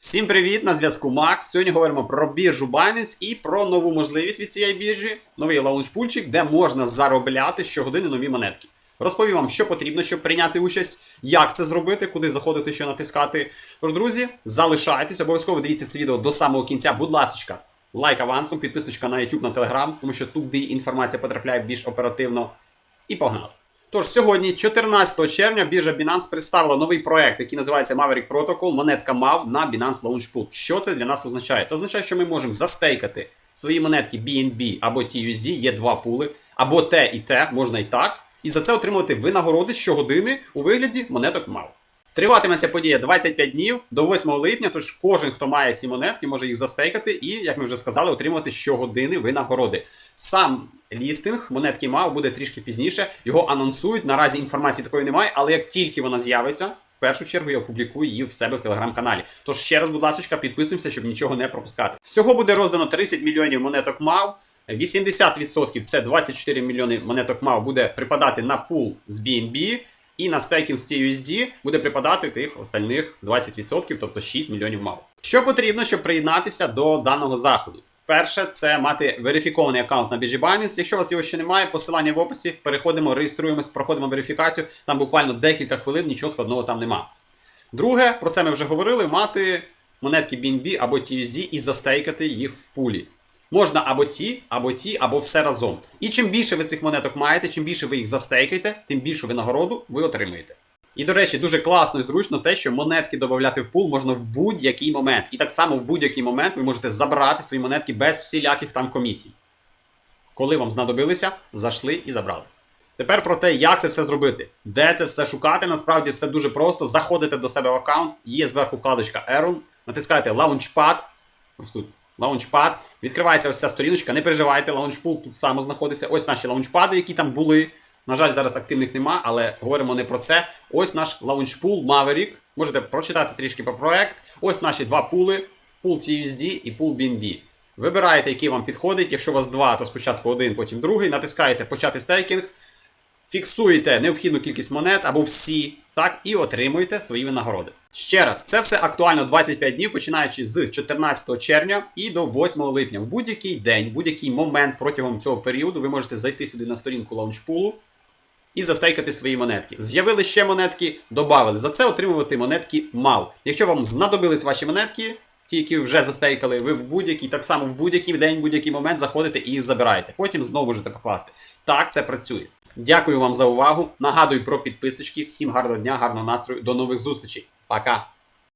Всім привіт! На зв'язку Макс. Сьогодні говоримо про біржу Binance і про нову можливість від цієї біржі, новий лаунчпульчик, де можна заробляти щогодини нові монетки. Розповім вам, що потрібно, щоб прийняти участь, як це зробити, куди заходити, що натискати. Тож, друзі, залишайтесь, обов'язково дивіться це відео до самого кінця. Будь ласка, лайк авансом, підписочка на YouTube, на Telegram, тому що туди інформація потрапляє більш оперативно. І погнали! Тож сьогодні, 14 червня, біржа Binance представила новий проект, який називається Maverick Protocol, монетка MAV на Binance Launch Pool. Що це для нас означає? Це означає, що ми можемо застейкати свої монетки BNB або TUSD, є два пули, або те і те, можна і так, і за це отримувати винагороди щогодини у вигляді монеток MAV. Триватиме ця подія 25 днів до 8 липня, тож кожен, хто має ці монетки, може їх застейкати і, як ми вже сказали, отримувати щогодини винагороди. Сам лістинг монетки MAV буде трішки пізніше. Його анонсують. Наразі інформації такої немає, але як тільки вона з'явиться, в першу чергу я опублікую її в себе в телеграм-каналі. Тож ще раз, будь ласка, підписуємося, щоб нічого не пропускати. Всього буде роздано 30 мільйонів монеток MAV. 80% це 24 мільйони монеток MAV буде припадати на пул з BNB. І на стейкінг з TUSD буде припадати тих остальних 20%, тобто 6 мільйонів мав. Що потрібно, щоб приєднатися до даного заходу? Перше, це мати верифікований аккаунт на біржі Binance. Якщо у вас його ще немає, посилання в описі. Переходимо, реєструємось, проходимо верифікацію. Там буквально декілька хвилин, нічого складного там нема. Друге, про це ми вже говорили: мати монетки BNB або TUSD і застейкати їх в пулі. Можна або ті, або ті, або все разом. І чим більше ви цих монеток маєте, чим більше ви їх застейкаєте, тим більшу винагороду ви отримаєте. І, до речі, дуже класно і зручно те, що монетки додати в пул можна в будь-який момент. І так само в будь-який момент ви можете забрати свої монетки без всіляких там комісій. Коли вам знадобилися, зайшли і забрали. Тепер про те, як це все зробити. Де це все шукати, насправді все дуже просто. Заходите до себе в аккаунт, є зверху вкладочка Earn, натискаєте Launchpad. Ось тут. Launchpad. Відкривається ось ця сторіночка. Не переживайте, Launchpool тут само знаходиться. Ось наші лаунчпади, які там були. На жаль, зараз активних нема, але говоримо не про це. Ось наш лаунчпул Maverick. Можете прочитати трішки про проект. Ось наші два пули: пул TUSD і пул BNB. Вибираєте, який вам підходить. Якщо у вас два, то спочатку один, потім другий. Натискаєте Почати стейкінг. Фіксуєте необхідну кількість монет або всі, так, і отримуєте свої винагороди. Ще раз, це все актуально 25 днів, починаючи з 14 червня і до 8 липня. В будь-який день, будь-який момент протягом цього періоду ви можете зайти сюди на сторінку лаунчпулу і застейкати свої монетки. З'явили ще монетки, додали. За це отримувати монетки мав. Якщо вам знадобились ваші монетки, ті, які вже застейкали, ви в будь-який, так само в будь-який день, будь-який момент заходите і їх забираєте. Потім знову можете покласти. Так, це працює. Дякую вам за увагу. Нагадую про підписочки. Всім гарного дня, гарного настрою. До нових зустрічей. Пока!